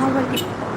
Bawal ito.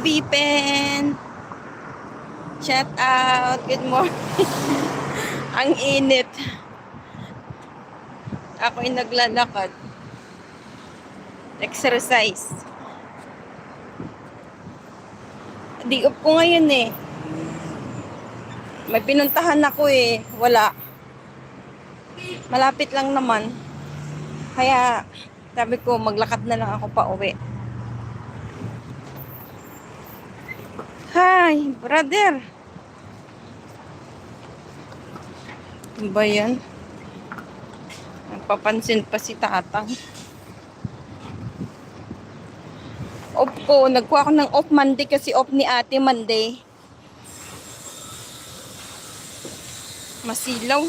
Bipen! Shout out! Good morning! Ang init. Ako'y naglalakad. Exercise. Di up ko ngayon eh. May pinuntahan ako eh. Wala. Malapit lang naman. Kaya sabi ko maglakad na lang ako pa uwi. Hi, brother. Ano ba yan? Nagpapansin pa si tatang. Off ko. Nagkuha ko ng off Monday kasi off ni ate Monday. Masilaw.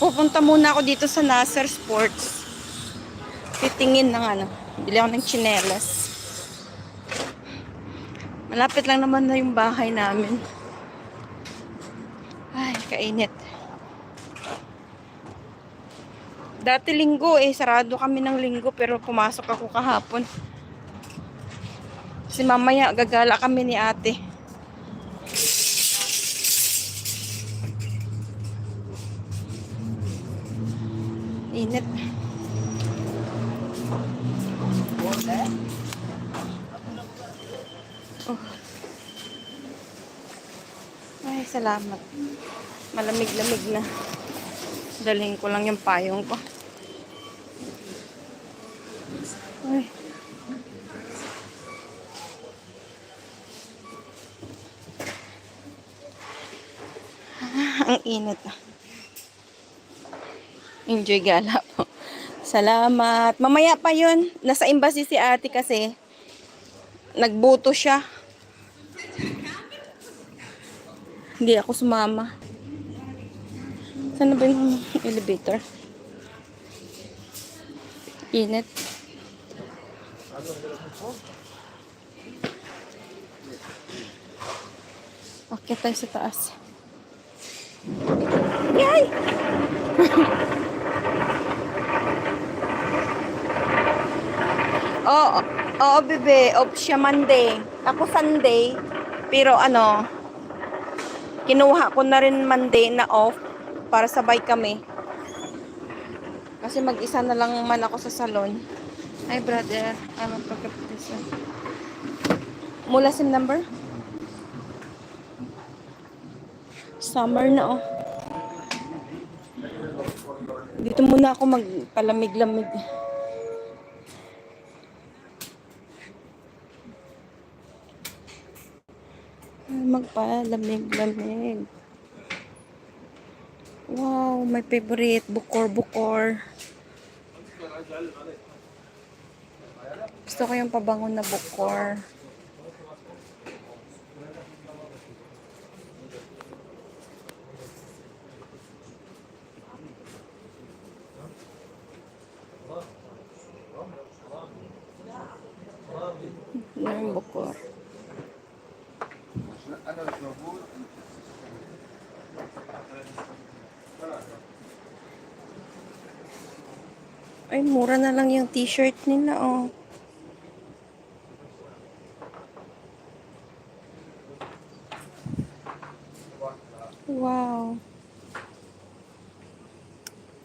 Pupunta muna ako dito sa Nasser Sports. Titingin ng ano. Bili ako ng chinelas. Malapit lang naman na yung bahay namin. Ay, kainit. Dati linggo eh, sarado kami ng linggo pero pumasok ako kahapon. Kasi mamaya gagala kami ni ate. Init. Oh. Ay, salamat. Malamig-lamig na. Dalhin ko lang yung payong ko. Ay. Ang init. Enjoy gala po. Salamat. Mamaya pa yun. Nasa embassy si ate kasi. Nagbuto siya. Hindi ako sumama. Saan na ba yung elevator? Init. Okay tayo sa taas. Yay! Oo, oo, bebe. Off Monday. Ako Sunday. Pero ano, kinuha ko na rin Monday na off para sabay kami. Kasi mag-isa na lang man ako sa salon. Hi, brother. I'm a pagkapitation. Mula sim number? Summer na, oh. Dito muna ako magpalamig-lamig. Magpalamig-lamig. Wow, my favorite. Bukor-bukor. Gusto ko yung pabango na bukor. Ano yung bukor? Ay, mura na lang yung t-shirt nila, oh. Wow.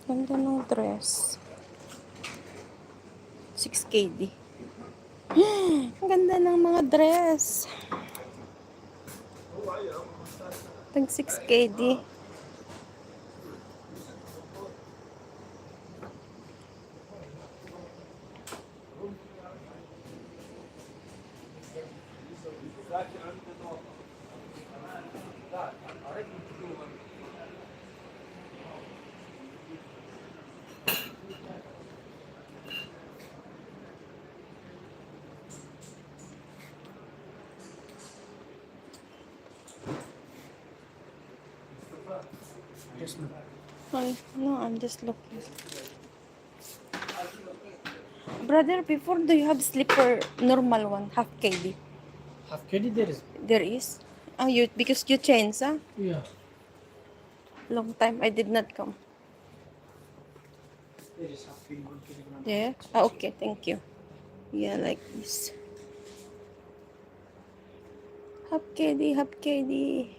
Ganda ng dress. 6KD. Ang ganda ng mga dress. Tag 6KD. Yes, ma'am. No, I'm just looking. Brother, before do you have slipper normal one, half KD? Half KD there is. There is. Oh, you because you changed, huh? Yeah. Long time I did not come. There is half KD, one KD. Yeah. Ah, okay, thank you. Yeah, like this. Half KD, half KD.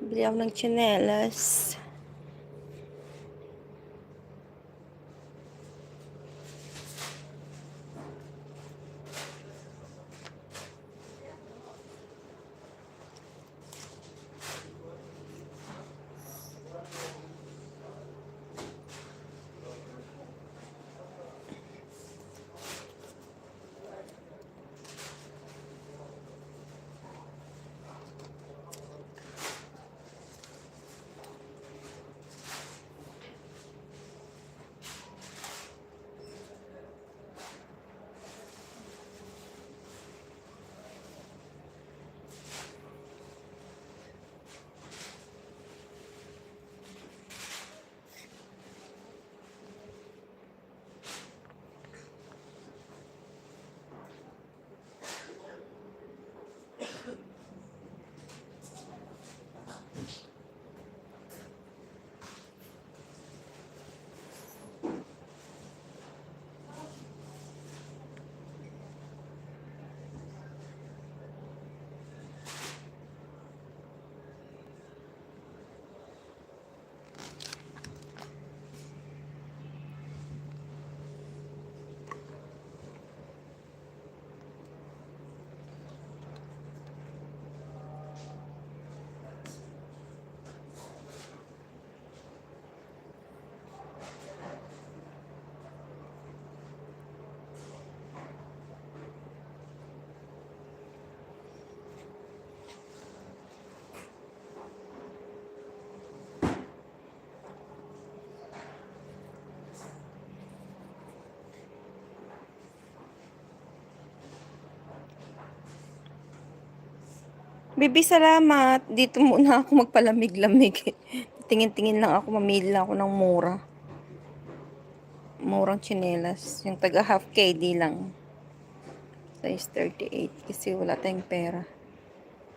Bili ako ng tsinelas. Bibi, salamat. Dito muna ako magpalamig-lamig. Tingin-tingin lang ako, mamili lang ako ng mura. Murang tsinelas. Yung taga half KD lang. Size 38 kasi wala tayong pera.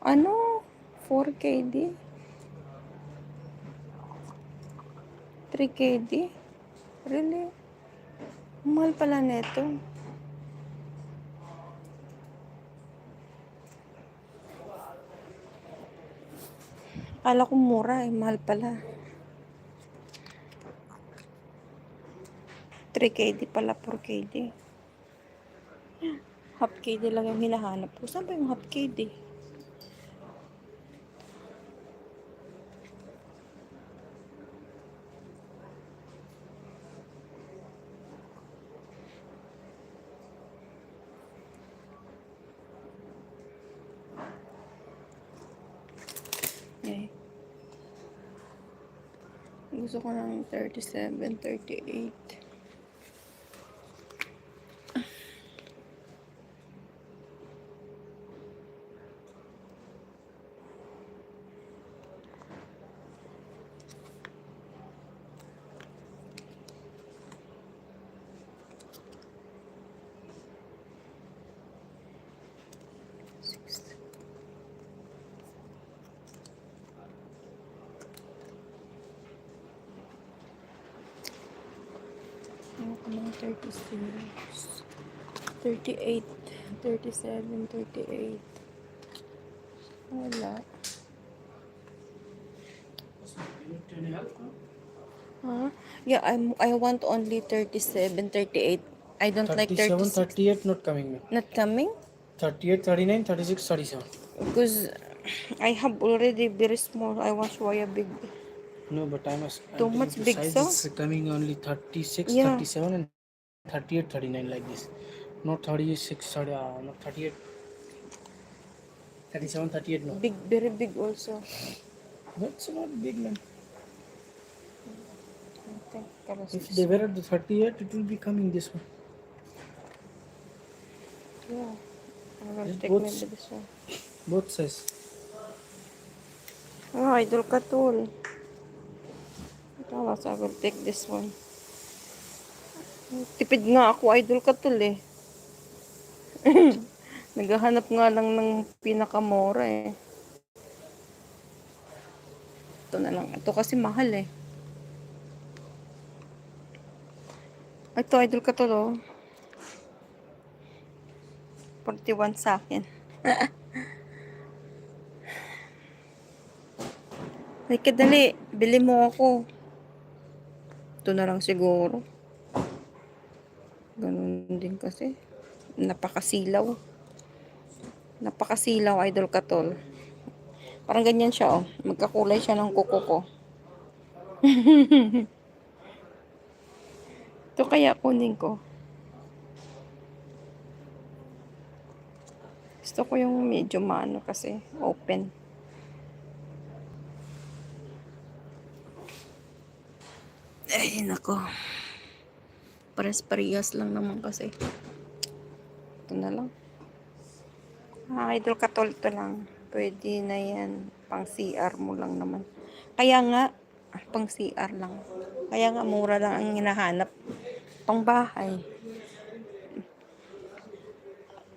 Ano? 4 KD? 3 KD? Really? Mahal pala neto. Akala ko mura eh, mahal pala. 3 KD pala, 4 KD. Half KD lang yung hinahanap ko. Saan ba yung half KD? Eh. Gusto ko ng 37, 38. Ano ko mga 36, 38, 37, 38. Wala. You need any help? ma'am? Huh? Yeah, I'm, I want only 37, 38. I don't like 37, 36. 38 not coming, ma'am. Not coming? 38, 39, 36, 37. Because I have already very small. I want to buy a big. No, but I must. I'm Too much big, size so? is coming only 36, Yeah. 37, and 38, 39 like this. Not 36, sorry, uh, not 38. 37, 38, no. Big, very big also. That's not big, man. I think colors If they were at the 38, it will be coming this one. Yeah. I will Just take both this one. Both size. Oh, idol ka tol. Tapos I will take this one. Tipid nga ako, idol katul eh. Naghahanap nga lang ng pinakamura eh. Ito na lang. Ito kasi mahal eh. Ito, idol katul oh. 41 sa akin. Ay, kadali. Bili mo ako. Ito na lang siguro. Ganun din kasi. Napakasilaw. Napakasilaw, idol katol. Parang ganyan siya, oh. Magkakulay siya ng kuko ko. Ito kaya kunin ko. Gusto ko yung medyo maano kasi open. Ay, nako. Pares-parehas lang naman kasi. Ito na lang. Ah, idol katol ito lang. Pwede na yan. Pang CR mo lang naman. Kaya nga, pang CR lang. Kaya nga, mura lang ang hinahanap. Pang bahay.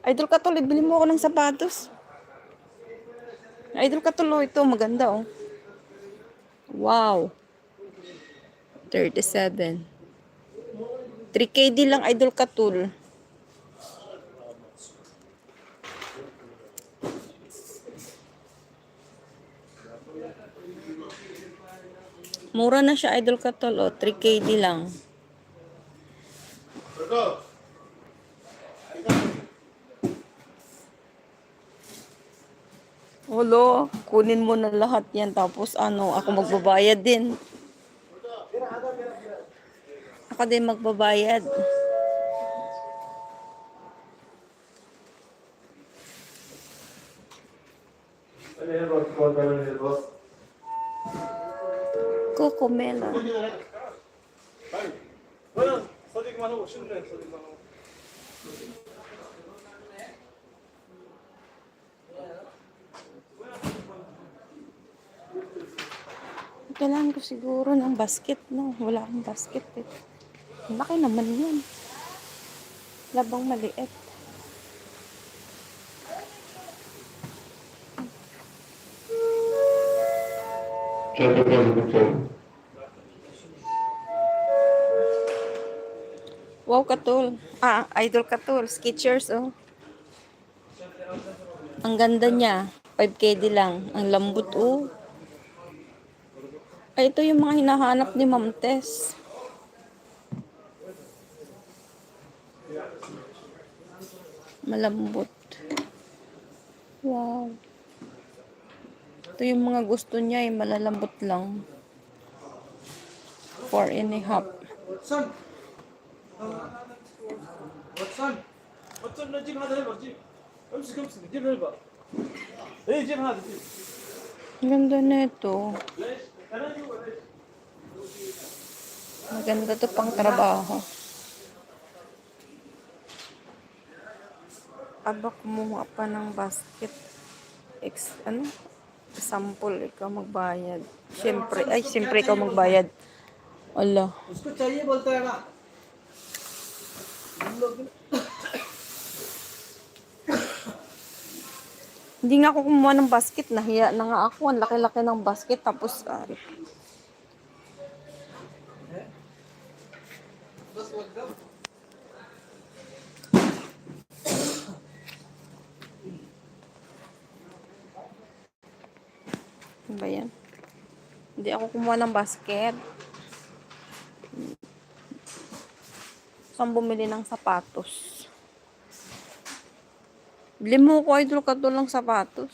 Idol katol, ibili mo ako ng sapatos. Idol katol, ito maganda oh. Wow. 37. 3KD lang idol katul. Mura na siya idol katul oh, 3KD lang. Walo, kunin mo na lahat yan tapos ano, ako magbabayad din. Ako din magbabayad. Coco melon. Kailangan ko siguro ng basket, no? Wala akong basket, eh. Laki naman yan. Labang maliit. Wow, katul. Ah, idol katul. Skechers, oh. Ang ganda niya. 5KD lang. Ang lambot, oh. Ay, ito yung mga hinahanap ni Ma'am Tess. Malambot. Wow. Ito yung mga gusto niya, eh, malalambot lang. Four and a half. Watson. Watson. Watson na jin hada ba jin. Kamsi kamsi jin ba. Eh jin hada. Ang ganda na ito. Maganda to pang trabaho. aba kumuha pa ng basket ex ano sample ikaw magbayad syempre ay syempre ikaw magbayad ala usko chahiye bolta hai na Hindi nga ako kumuha ng basket. Nahiya na nga ako. Ang laki-laki ng basket. Tapos, uh, Ano ba yan? Hindi ako kumuha ng basket. Saan bumili ng sapatos? Bili mo ko idol ka doon ng sapatos.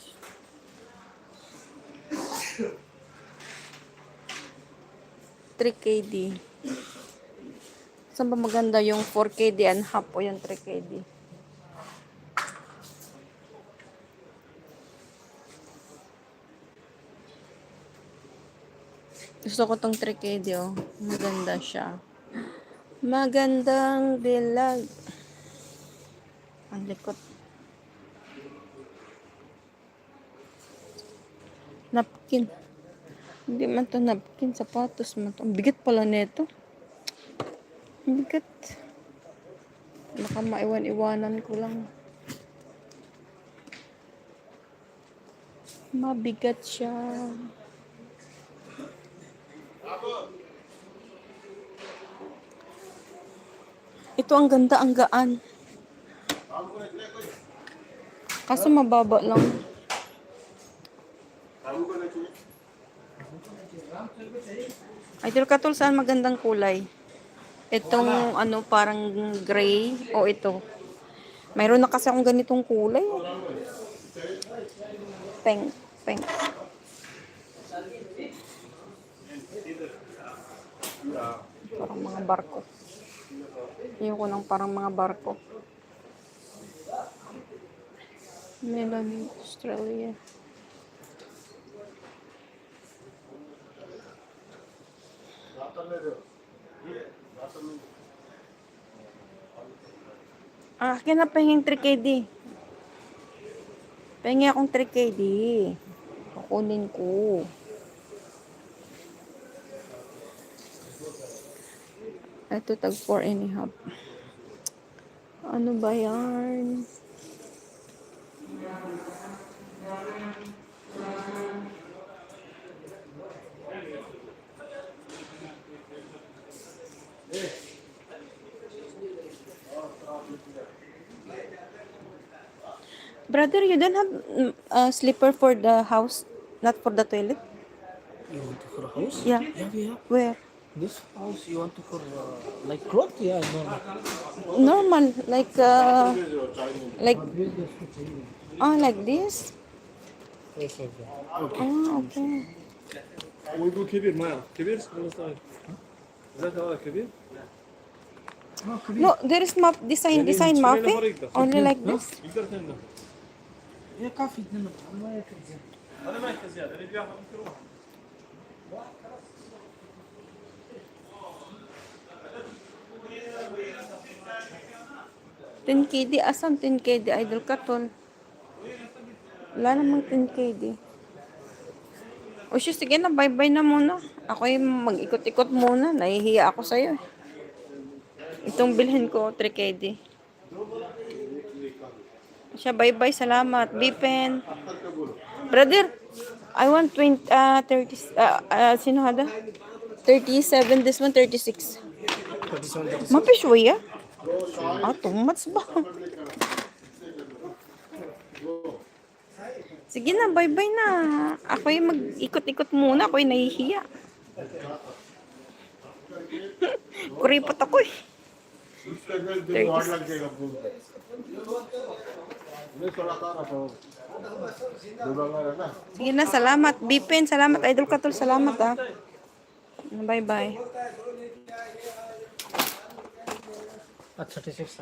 KD. Saan ba maganda yung 4KD and half o yung 3KD? Gusto ko tong 3KD oh. Maganda siya. Magandang dilag. Ang likot. Napkin. Hindi man to napkin, sapatos man to. Ang bigat pala nito. Ang bigat. Baka maiwan-iwanan ko lang. Mabigat siya. Ito ang ganda, ang gaan. Kaso mababa lang. Idol Katul, saan magandang kulay? Itong ano, parang gray o ito? Mayroon na kasi akong ganitong kulay. Pink, pink. Parang mga barko. Ayoko ng parang mga barko. Melanie, Australia. Ah, akin na pahinging 3KD. Pahingi akong 3KD. Kukunin ko. Ito tag 4 and a half. Ano ba yan? Brother, you don't have a slipper for the house, not for the toilet? You want for a house? Yeah. Yeah, have. Where? This house you want to for uh, like cloth? Yeah, normal. Normal, like uh, like Build this for you. oh, like this. Yes, yes, yes. Ah, okay. ويقول كبير ما يعرف كبير ولا صغير؟ ذاك هذا كبير؟ No, there is map design design mafi. Only like this. يقدر تنده Yeah, coffee. No, no, ما يكفي. هذا ما يحتاج زياده اللي بياخذ 10k di asan 10k di idol katon wala namang 10k o siya sige na bye bye na muna. Ako yung mag ikot ikot muna. Nahihiya ako sa'yo eh. itong bilhin ko 3k di siya bye bye salamat. Bipen. Brother I want 20 uh, 30 uh, uh, sino hada 37 this one 36 Mapis ya? Ah, too much ba? Sige na, bye-bye na. Ako yung mag-ikot-ikot muna. Ako yung nahihiya. Kuripot ako eh. Sige na, salamat. Bipin, salamat. Idol Katul, salamat ah. Bye-bye. At 36.